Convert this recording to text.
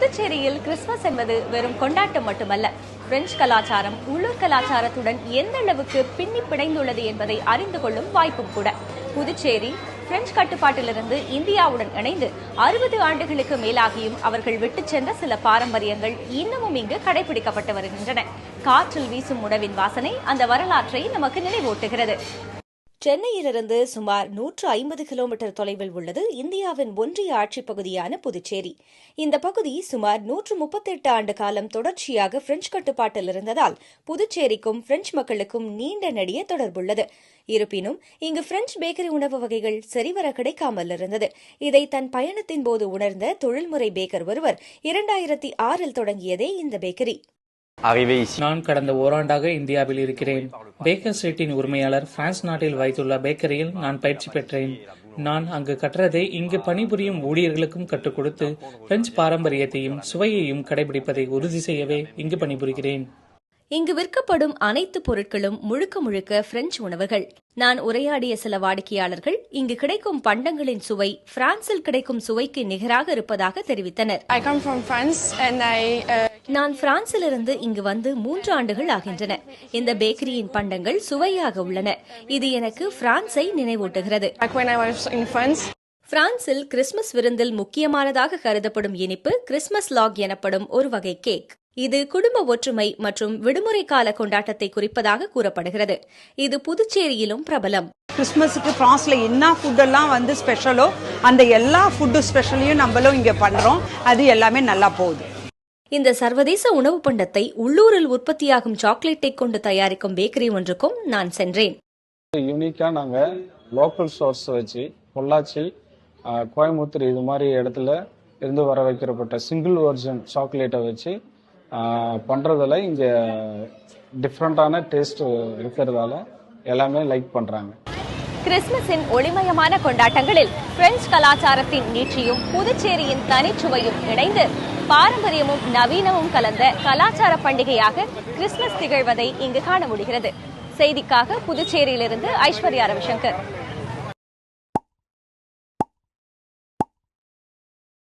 புதுச்சேரியில் கிறிஸ்துமஸ் என்பது வெறும் கொண்டாட்டம் மட்டுமல்ல. பிரெஞ்சு கலாச்சாரம் உள்ளூர் கலாச்சாரத்துடன் எந்த அளவுக்கு பின்னி பிணைந்துள்ளது என்பதை அறிந்து கொள்ளும் வாய்ப்பும் கூட. புதுச்சேரி பிரெஞ்சு கட்டுப்பாட்டிலிருந்து இந்தியாவுடன் இணைந்து அறுபது ஆண்டுகளுக்கு மேலாகியும் அவர்கள் விட்டுச் சென்ற சில பாரம்பரியங்கள் இன்னமும் இங்கு கடைபிடிக்கப்பட்டு வருகின்றன. காற்றில் வீசும் உணவின் வாசனை அந்த வரலாற்றை நமக்கு நினைவூட்டுகிறது. சென்னையிலிருந்து சுமார் நூற்று ஐம்பது கிலோமீட்டர் தொலைவில் உள்ளது இந்தியாவின் ஒன்றிய ஆட்சிப் பகுதியான புதுச்சேரி. இந்த பகுதி சுமார் நூற்று முப்பத்தெட்டு ஆண்டு காலம் தொடர்ச்சியாக பிரெஞ்சு கட்டுப்பாட்டில் இருந்ததால் புதுச்சேரிக்கும் பிரெஞ்சு மக்களுக்கும் நீண்ட நெடிய தொடர்புள்ளது. இருப்பினும் இங்கு பிரெஞ்சு பேக்கரி உணவு வகைகள் சரிவர கிடைக்காமல் இருந்தது. இதை தன் பயணத்தின் போது உணர்ந்த தொழில்முறை பேக்கர் ஒருவர் இரண்டாயிரத்தி ஆறில் தொடங்கியதே இந்த பேக்கரி நான் கடந்த ஓராண்டாக இந்தியாவில் இருக்கிறேன். பேக்கர் ஸ்ட்ரீட்டின் உரிமையாளர் பிரான்ஸ் நாட்டில் வைத்துள்ள பேக்கரியில் நான் பயிற்சி பெற்றேன். நான் அங்கு கற்றதை இங்கு பணிபுரியும் ஊழியர்களுக்கும் கற்றுக் கொடுத்து பிரெஞ்சு பாரம்பரியத்தையும் சுவையையும் கடைபிடிப்பதை உறுதி செய்யவே இங்கு பணிபுரிகிறேன். இங்கு விற்கப்படும் அனைத்து பொருட்களும் முழுக்க முழுக்க பிரெஞ்சு உணவுகள். நான் உரையாடிய சில வாடிக்கையாளர்கள் இங்கு கிடைக்கும் பண்டங்களின் சுவை பிரான்சில் கிடைக்கும் சுவைக்கு நிகராக இருப்பதாக தெரிவித்தனர். Uh, நான் பிரான்சிலிருந்து இங்கு வந்து மூன்று ஆண்டுகள் ஆகின்றன. இந்த பேக்கரியின் பண்டங்கள் சுவையாக உள்ளன. இது எனக்கு பிரான்ஸை நினைவூட்டுகிறது. பிரான்சில் கிறிஸ்துமஸ் விருந்தில் முக்கியமானதாக கருதப்படும் இனிப்பு கிறிஸ்துமஸ் லாக் எனப்படும் ஒரு வகை கேக். இது குடும்ப ஒற்றுமை மற்றும் விடுமுறை கால கொண்டாட்டத்தை குறிப்பதாக கூறப்படுகிறது. இது புதுச்சேரியிலும் பிரபலம். கிறிஸ்மஸுக்கு ஃப்ரான்ஸில் என்ன ஃபுட்டெல்லாம் வந்து ஸ்பெஷலோ அந்த எல்லா ஃபுட்டு ஸ்பெஷலையும் நம்மளும் இங்கே பண்ணுறோம் அது எல்லாமே நல்லா போகுது. இந்த சர்வதேச உணவு பண்டத்தை உள்ளூரில் உற்பத்தியாகும் சாக்லேட்டை கொண்டு தயாரிக்கும் பேக்கரி ஒன்றுக்கும் நான் சென்றேன். யூனிக்காக நாங்கள் லோக்கல் ஸ்டோர்ஸ் வச்சு பொள்ளாச்சி கோயம்புத்தூர் இது மாதிரி இடத்துல இருந்து வர வைக்கிறப்பட்ட சிங்கிள் ஒரிஜின் சாக்லேட்டை வச்சு பண்ணுறதில் இங்கே டிஃப்ரெண்ட்டான டேஸ்ட் இருக்கிறதால எல்லாமே லைக் பண்ணுறாங்க கிறிஸ்துமஸின் ஒளிமயமான கொண்டாட்டங்களில் பிரெஞ்சு கலாச்சாரத்தின் நீட்சியும் புதுச்சேரியின் தனிச்சுவையும் இணைந்து பாரம்பரியமும் நவீனமும் கலந்த கலாச்சார பண்டிகையாக கிறிஸ்துமஸ் திகழ்வதை இங்கு காண முடிகிறது. செய்திக்காக புதுச்சேரியிலிருந்து ஐஸ்வர்யா ரவிசங்கர்.